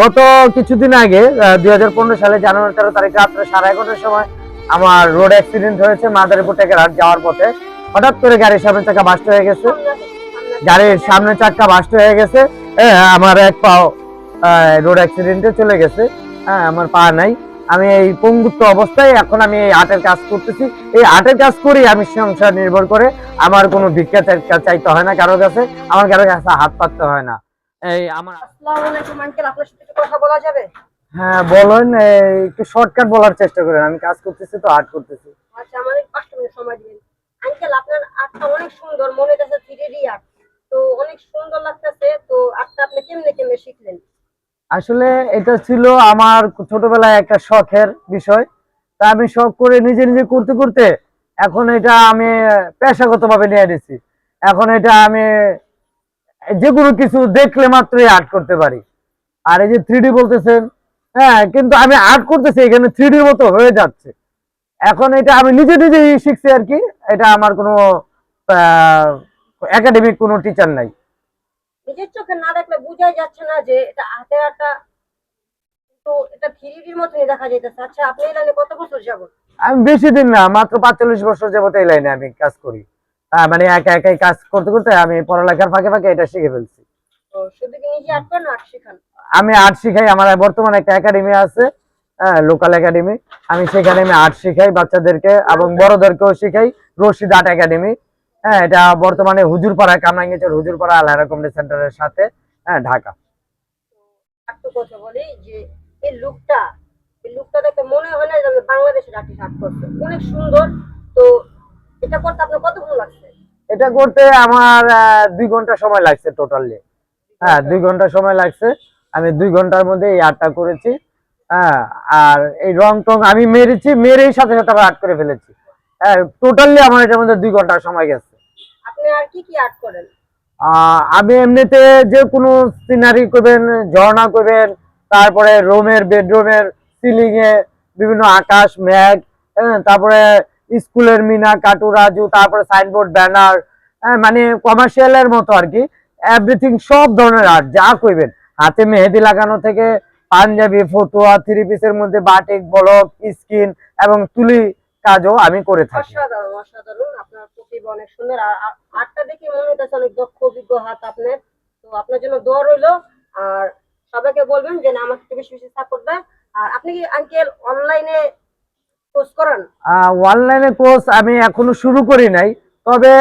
গত কিছুদিন আগে দুই সালে জানুয়ারি তেরো তারিখ রাত্রে সাড়ে এগারোটার সময় আমার রোড অ্যাক্সিডেন্ট হয়েছে, মাদারীপুর থেকে রাত যাওয়ার পথে। হঠাৎ করে গাড়ির সামনে চাকা বাস্ট হয়ে গেছে। গাড়ির সামনে চাকা বাস্ট হয়ে গেছে। আমার এক পাও রোড অ্যাক্সিডেন্টে চলে গেছে। হ্যাঁ আমার পা নাই। আমি এই পঙ্গুত্ব অবস্থায় এখন আমি এই আর্টের কাজ করতেছি। এই আটের কাজ করি আমি সংসার নির্ভর করে। আমার কোনো ভিক্ষা চাই- চাইতে হয় না কারও কাছে। আমার কারও কাছে হাত পাততে হয় না। এই আমার আসসালামু আলাইকুম আঙ্কেল আপনার সাথে একটু কথা বলা যাবে? হ্যাঁ বলেন একটু শর্টকাট বলার চেষ্টা করেন। আমি কাজ করতেছি তো আর্ট করতেছি। আচ্ছা আমাদের পাঁচ মিনিট সময় দিবেন। আঙ্কেল আপনার আর্টটা অনেক সুন্দর মনে হচ্ছে আর্ট তো অনেক সুন্দর লাগতেছে তো আর্টটা আপনি কেমনে কেমনে শিখলেন? আসলে এটা ছিল আমার ছোটবেলায় একটা শখের বিষয়। তা আমি শখ করে নিজে নিজে করতে করতে এখন এটা আমি পেশাগত ভাবে নিয়ে নিছি। এখন এটা আমি যে কোনো কিছু দেখলে মাত্রই আর্ট করতে পারি। আর এই যে থ্রি বলতেছেন হ্যাঁ কিন্তু আমি আর্ট করতেছি এখানে থ্রি মতো হয়ে যাচ্ছে। এখন এটা আমি নিজে নিজেই শিখছি আর কি এটা আমার কোনো একাডেমিক কোনো টিচার নাই। নিজের চোখে না দেখলে বোঝাই যাচ্ছে না যে এটা হাতে আটা তো এটা মতনই দেখা যাইতেছে। আচ্ছা আপনি এই লাইনে কত বছর যাবত আমি বেশি দিন না মাত্র পাঁচচল্লিশ বছর যাবত এই লাইনে আমি কাজ করি। মানে একা একাই কাজ করতে করতে আমি পড়ালেখার ফাঁকে ফাঁকে এটা শিখে ফেলছি। আমি আর্ট শিখাই আমার বর্তমানে একটা একাডেমি আছে হ্যাঁ লোকাল একাডেমি। আমি সেখানে আমি আর্ট শিখাই বাচ্চাদেরকে এবং বড়দেরকেও শিখাই রশিদ আর্ট একাডেমি। হ্যাঁ এটা বর্তমানে হুজুরপাড়া কামরাঙ্গিচর হুজুরপাড়া আলহারা কমিটি সেন্টারের সাথে হ্যাঁ ঢাকা। কথা বলি যে এই লুকটা এই লুকটা দেখে মনে হয় না যে বাংলাদেশের আর্টিস্ট আর্ট করছে। অনেক সুন্দর তো এটা করতে আপনার কতক্ষণ লাগছে? এটা করতে আমার দুই ঘণ্টা সময় লাগছে টোটালি। হ্যাঁ দুই ঘণ্টা সময় লাগছে। আমি দুই ঘণ্টার মধ্যে এই আর্টটা করেছি। হ্যাঁ আর এই রং টং আমি মেরেছি মেরেই সাথে সাথে আবার আর্ট করে ফেলেছি। হ্যাঁ টোটালি আমার এটার মধ্যে দুই ঘণ্টা সময় গেছে। আপনি আর কি কি আর্ট করেন? আমি এমনিতে যে কোনো সিনারি করবেন ঝর্ণা করবেন তারপরে রুমের বেডরুমের সিলিং এ বিভিন্ন আকাশ মেঘ হ্যাঁ তারপরে স্কুলের মিনা, কাটু, রাজু, তারপরে সাইনবোর্ড ব্যানার মানে কমার্শিয়ালের মতো আর কি। এভরিথিং সব ধরনের আর্ট যা করবেন হাতে মেহেদি লাগানো থেকে পাঞ্জাবি, ফতুয়া থ্রি পিসের মধ্যে বাটিক ব্লক স্কিন এবং তুলি কাজও আমি করে থাকি। অসাধারণ অসাধারণ। আপনার অনেক সুন্দর আর আর্টটা দেখে মনে অনেক দক্ষ হাত আপনার। তো আপনার জন্য দোয়া রইল। আর সবাইকে বলবেন যে না আমাকে একটু বেশি বেশি সাপোর্ট দেয় আর আপনি কি আঙ্কেল অনলাইনে অনলাইনে কোর্স আমি এখনও শুরু করি নাই। তবে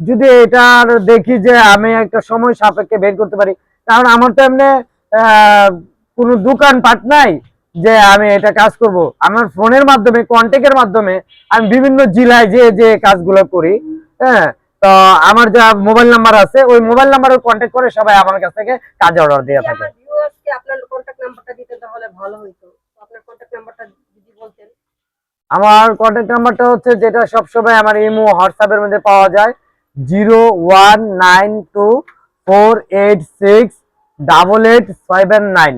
যদি এটার দেখি যে আমি একটা সময় সাপেক্ষে বের করতে পারি কারণ আমার তো এমনি কোনো দোকান পাট নাই যে আমি এটা কাজ করব। আমার ফোনের মাধ্যমে কন্টেক্টের মাধ্যমে আমি বিভিন্ন জেলায় যে যে কাজগুলো করি হ্যাঁ? তো আমার যা মোবাইল নাম্বার আছে ওই মোবাইল নাম্বারে কন্ট্যাক্ট করে সবাই আমার কাছ থেকে কাজ অর্ডার দিয়ে থাকে। আপনার কন্ট্যাক্ট নাম্বারটা দিতেন তাহলে ভালো হইতো তো আপনার কন্ট্যাক্ট নাম্বারটা যদি বলতেন আমার কন্ট্যাক্ট নাম্বারটা হচ্ছে যেটা সবসময় আমার ইমো হোয়াটসঅ্যাপের মধ্যে পাওয়া যায় zero one nine two four eight six double eight nine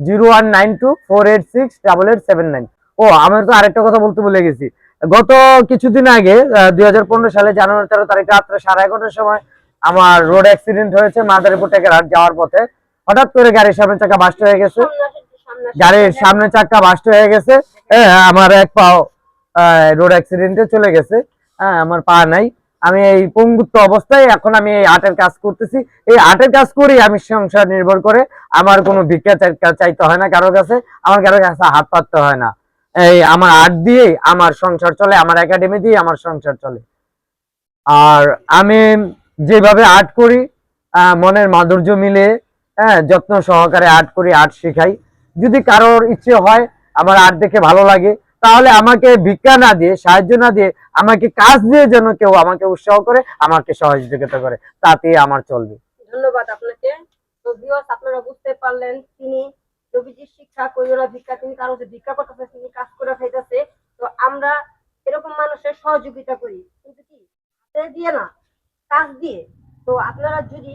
zero one nine two four eight six double eight seven nine ও আমি তো আরেকটা কথা বলতে ভুলে গেছি। গত কিছুদিন আগে দুই হাজার পনেরো সালে জানুয়ারি তেরো তারিখ রাত্রে সাড়ে এগারোটার সময় আমার রোড অ্যাক্সিডেন্ট হয়েছে মাদারীপুর রাত যাওয়ার পথে। হঠাৎ করে গাড়ির সামনে চাকা বাস্ট হয়ে গেছে। গাড়ির সামনে চাকা বাস্ট হয়ে গেছে। আমার এক পাও রোড অ্যাক্সিডেন্টে চলে গেছে। হ্যাঁ আমার পা নাই। আমি এই পঙ্গুত্ব অবস্থায় এখন আমি এই আর্টের কাজ করতেছি। এই আর্টের কাজ করি আমি সংসার নির্ভর করে আমার কোনো ভিক্ষা চাইতে হয় না কারও কাছে, আমার কারও কাছে হাত পাততে হয় না। এই আমার আর্ট দিয়েই আমার সংসার চলে, আমার একাডেমি দিয়ে আমার সংসার চলে। আর আমি যেভাবে আর্ট করি মনের মাধুর্য মিলে হ্যাঁ যত্ন সহকারে আর্ট করি আর্ট শেখাই। যদি কারোর ইচ্ছে হয় আমার আর্ট দেখে ভালো লাগে, তাহলে আমাকে ভিক্ষা না দিয়ে, সাহায্য না দিয়ে আমাকে কাজ দিয়ে যেন কেউ আমাকে উৎসাহ করে, আমাকে সহযোগিতা করে। তাতেই আমার চলবে। ধন্যবাদ আপনাকে। তো ভিউয়ার্স আপনারা বুঝতে পারলেন, তিনি রবিজির শিক্ষা কৈরা ভিক্ষা, তিনি কারও যে ভিক্ষা করতেছে, তিনি কাজ করে খাইতেছে। তো আমরা এরকম মানুষের সহযোগিতা করি। কিন্তু কি? দিয়ে না, কাজ দিয়ে। তো আপনারা যদি